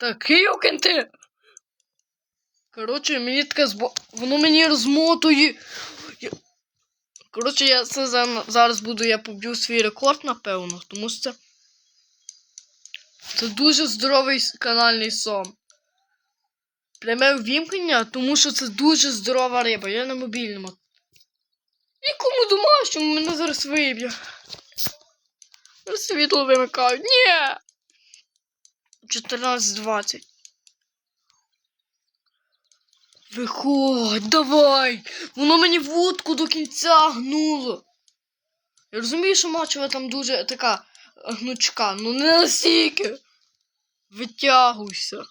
Такий окенти. Коротше, мені таке збо... Воно мені розмотує. Я- Коротше, я це зараз буду, я поб'ю свій рекорд, напевно, тому що це. Це дуже здоровий канальний сон. Пряме ввімкнення, тому що це дуже здорова риба. Я на мобільному. Нікому домашньому мене зараз виб'є. Світло вимикають. Ні! 14.20. Виходь, давай! Воно мені вудку до кінця гнуло. Я розумію, що мачова там дуже така е, гнучка, ну не настільки. Витягуйся.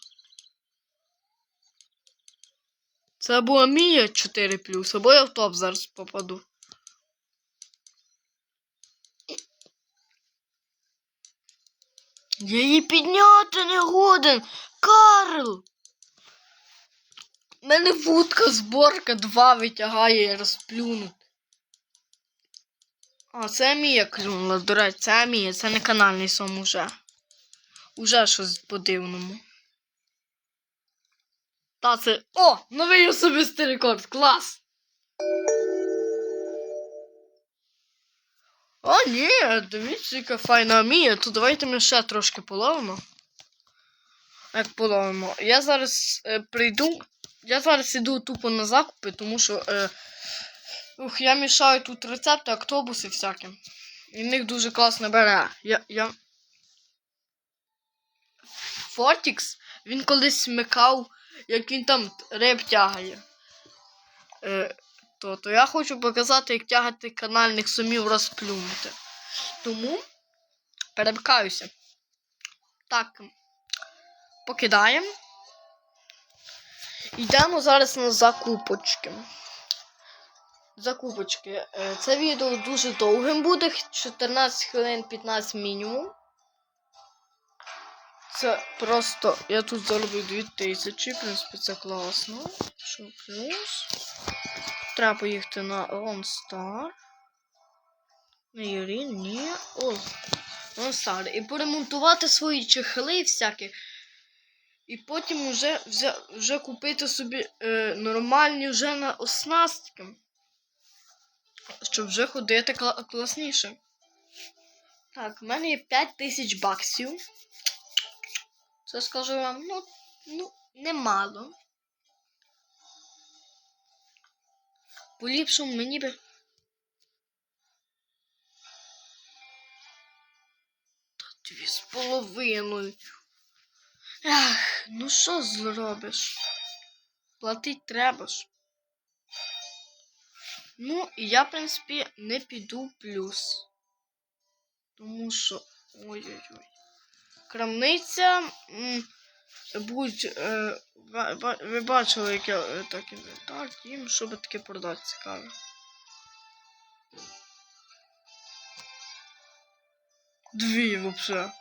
Це або Мія 4 або я в топ зараз попаду. Я її підняти не годен. Карл! Мене вудка зборка 2 витягає і розплюнути. А, це Мія клюнула, до речі, це Мія, це не канальний сон уже. Уже щось по-дивному. Та це. О! Новий особистий рекорд! Клас! О, ні, дивіться, яка файна Мія. То давайте ми ще трошки половимо. Як половимо. Я зараз е, прийду. Я зараз іду тупо на закупи, тому що. Е, ух, я мішаю тут рецепти, автобуси всякі. І в них дуже класно бере. Я. я... Фортікс, він колись смикав, як він там риб тягає. Е, то, то я хочу показати, як тягати канальних сумів розплюнути. Тому перемикаюся. Так. Покидаємо. Йдемо зараз на закупочки. Закупочки. Е, Це відео дуже довгим буде, 14 хвилин 15 мінімум. Це просто. Я тут заробив 2000, в принципі, це класно. Що плюс? Треба поїхати на. На Юрі, ні. О, Star. І поремонтувати свої чехли всякі. І потім вже, вже, вже купити собі е, нормальні вже на оснастки. Щоб вже ходити кла- класніше. Так, в мене є 5000 баксів. Це скажу вам, ну, ну, немало. Поліпшив мені би. Та дві з половиною. Ах, ну що зробиш? Платить треба ж. Ну, і я, в принципі, не піду в плюс. Тому що. Ой-ой-ой. Крамниця. М, Будь. Е, ви бачили, як я е, так інвентар, їм, щоб таке продати цікаве. Дві вообще.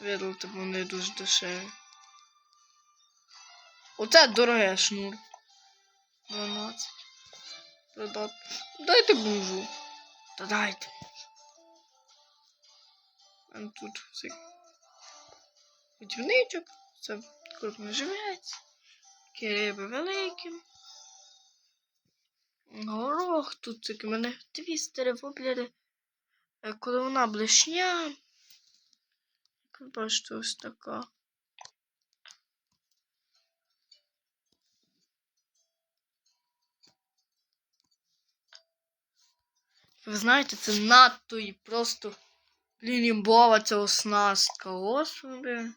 Видалити вони дуже дешеві. Оце дороге шнур. 12. Продати. Дайте бомжу. Та дайте. А тут всякі Будівничок, це крупний живець, такі риби великі. Горох, тут такі мене твістери, воблери, е, коли блешня. Як ви бачите, ось така. Ви знаєте, це надто і просто блін, імбова ця оснастка. Господи.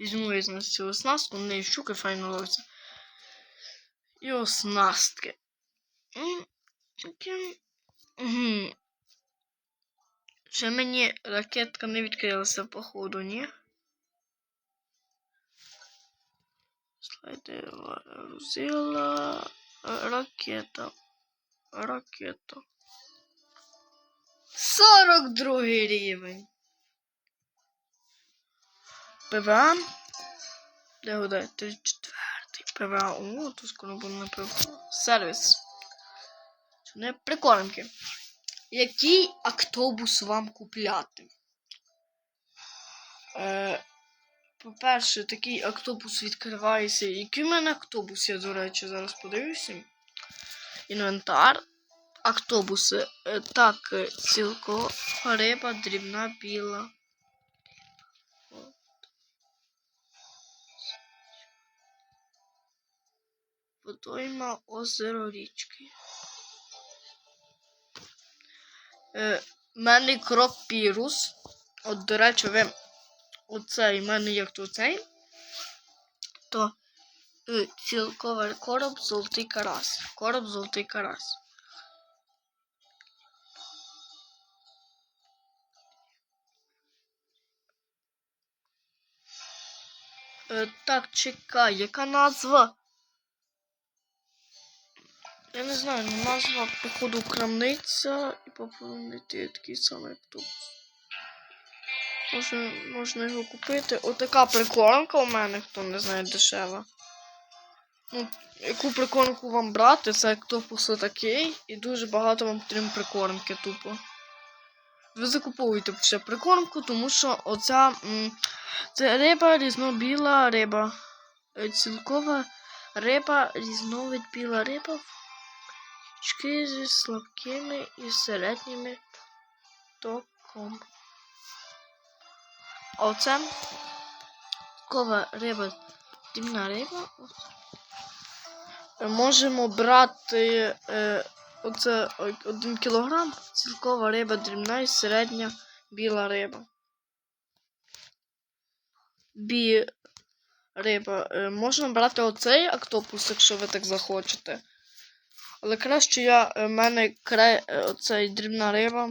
Візьму я з цю оснастку, в неї щуки файно ловиться. І оснастки. Угу. Ще мені ракетка не відкрилася, походу, ні? Слайди взяла ракета. Ракета. 42 рівень. ПВА. Де буде? 34 ПВА. О, тут скоро буде на ПВА. Сервіс. Це не прикормки. Який автобус вам купляти? Е, по-перше, такий автобус відкривається. Який в мене автобус є, до речі, зараз подивлюся. Інвентар. Автобуси. Е, так, е, цілко, риба, дрібна, біла. Водойма, озеро, річки. Е, мене кропірус. От, до речі, ви оцей, в мене як то цей, то е, цілковий короб золотий карась. Короб золотий карась. Е, так, чекай, яка назва? Я не знаю, назва, походу, крамниця і поповнити такий самий автобус. Може, можна його купити. Отака прикормка у мене, хто не знає, дешева. Ну, яку прикормку вам брати, це автобус такий, і дуже багато вам потрібно прикормки тупо. Ви закуповуєте ще прикормку, тому що оця м, це риба різнобіла риба. Е, Цілкова риба, різновид біла риба. Очки зі слабкими і середніми током. Оце кова риба, дрібна риба. Можемо брати е, оце о- один кілограм, цілкова риба дрібна і середня біла риба. Бі риба. Е, можна брати оцей октопус, якщо ви так захочете. Але краще я е, в мене кре, е, оцей дрібна риба.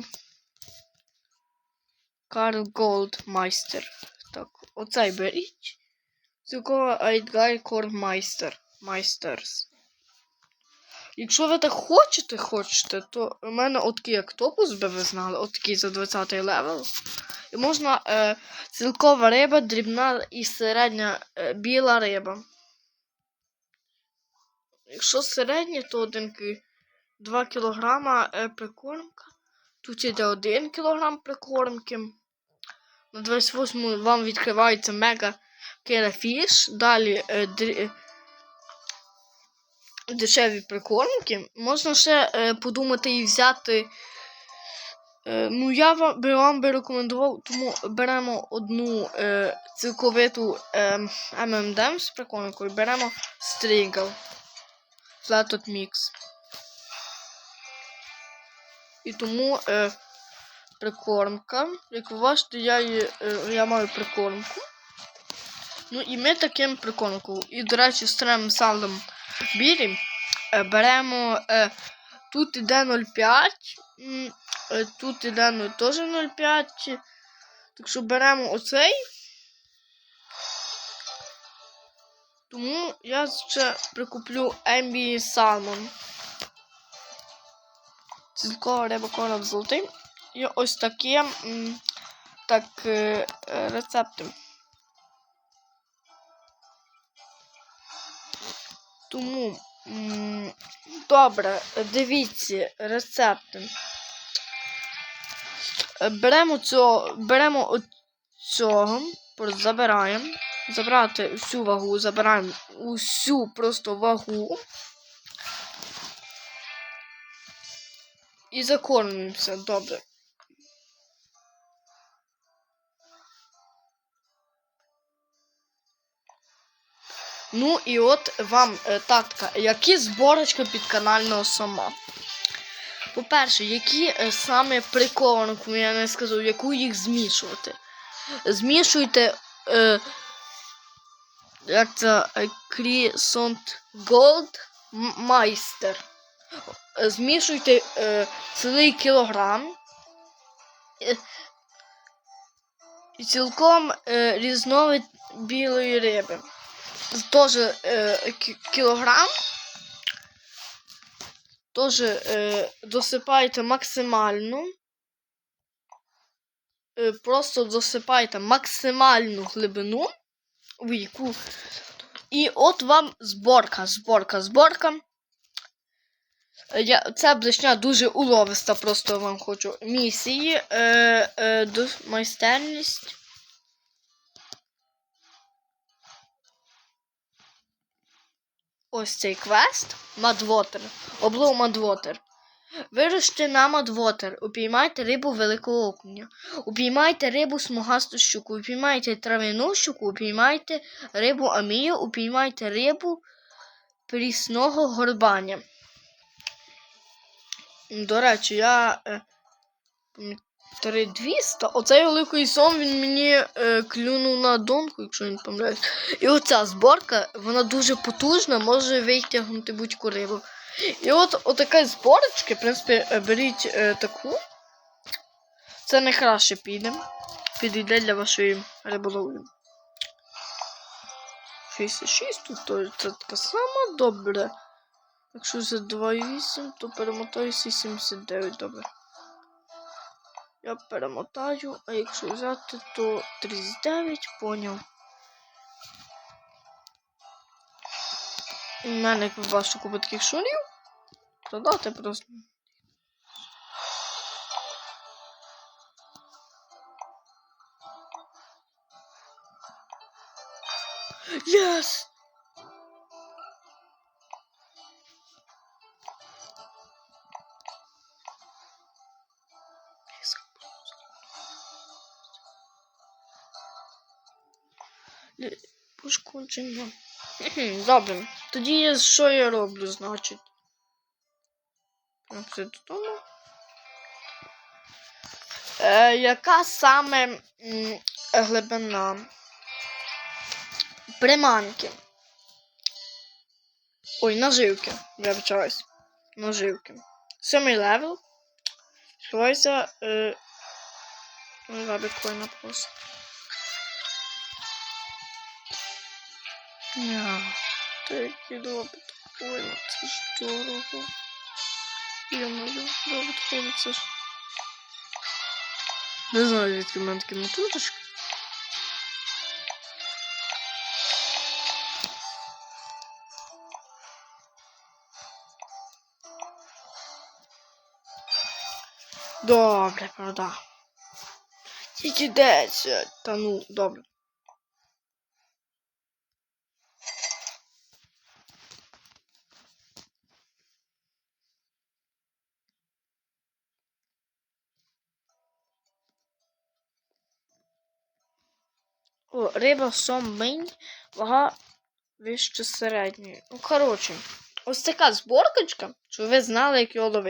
Карл Голдмайстер. Так, оцей беріть. Цілкова Айдгай Кормайстер. Майстерс. Якщо ви так хочете, хочете, то у мене отакий октопус, би ви знали, отакий за 20 левел. І можна е, цілкова риба, дрібна і середня е, біла риба. Якщо середня, то 1 2 кілограма е, прикормка. Тут іде 1 кілограм прикормки. На 28 вам відкривається мега керафіш. Далі е, дрі- е, дешеві прикормки. Можна ще е, подумати і взяти. Е, ну, я вам би вам би рекомендував, тому беремо одну е, цілковиту е, M&M з прикормкою, беремо стрігл. Flatout Mix. І тому е, прикормка. Як ви бачите, я, її, е, я маю прикормку. Ну і ми таким прикормкою. І, до речі, з трем салом білі е, беремо. Е, тут іде 0,5. м, е, Тут іде ну, теж 0,5. Так що беремо оцей. Тому я ще прикуплю Ембі Salmon. Цілкова риба короб золотий. І ось такі так, е, рецепти. Тому, добре, дивіться рецепти. Беремо цього, беремо цього, забираємо. Забрати всю вагу, забираємо усю просто вагу. І закормлюємося, добре. Ну і от вам е, тактика. Які зборочки підканального сома? По-перше, які е, саме прикованку, я не скажу, яку їх змішувати. Змішуйте. Е, як це е, Крісонт Голд Майстер. Е, Змішуйте е, цілий кілограм. Е, цілком е, різновид білої риби. Теж е, кілограм. Теж е, досипайте максимально. Просто досипайте максимальну глибину, віку. І от вам зборка, зборка, зборка. Я, Ця блишня дуже уловиста, просто вам хочу. Місії е, е, до майстерність. Ось цей квест. Мадвотер. Облов Мадвотер. Вируште на Мадвотер. Упіймайте рибу великого окуня. Упіймайте рибу смугасту щуку. Упіймайте травяну щуку. Упіймайте рибу амію. Упіймайте рибу прісного горбаня. До речі, я. Е, 3200. Оцей великий сон він мені е, клюнув на донку, якщо не помиляюсь. І оця зборка, вона дуже потужна, може витягнути будь-яку рибу. І от отака зборочка, в принципі, е, беріть е, таку. Це найкраще піде. Підійде для вашої риболовлі. 66 тут то це така сама добре. Якщо за 2,8, то перемотаюся 79, добре. Я перемотаю, а якщо взяти, то 39, поняв. Мене, як ви бачите, купа таких шурів. Продати просто. Yes! Лі- Пошкодження. Тоді я- що я роблю, значить? Це додому. Е, яка саме м, глибина приманки? Ой, наживки. Вибачаюсь. Наживки. Сьомий левел. Сховайся. Е, два біткоїна просто. Ня, такі два біткоїна, це ж дорого. Два біткоїна, це. Не знаю, звідки в мене такі мотузочки. Добре, продав. Тільки 10. Та ну, добре. О, риба сом мень, вага вище середньої. Ну, коротше, ось така зборкочка, щоб ви знали, як його ловити.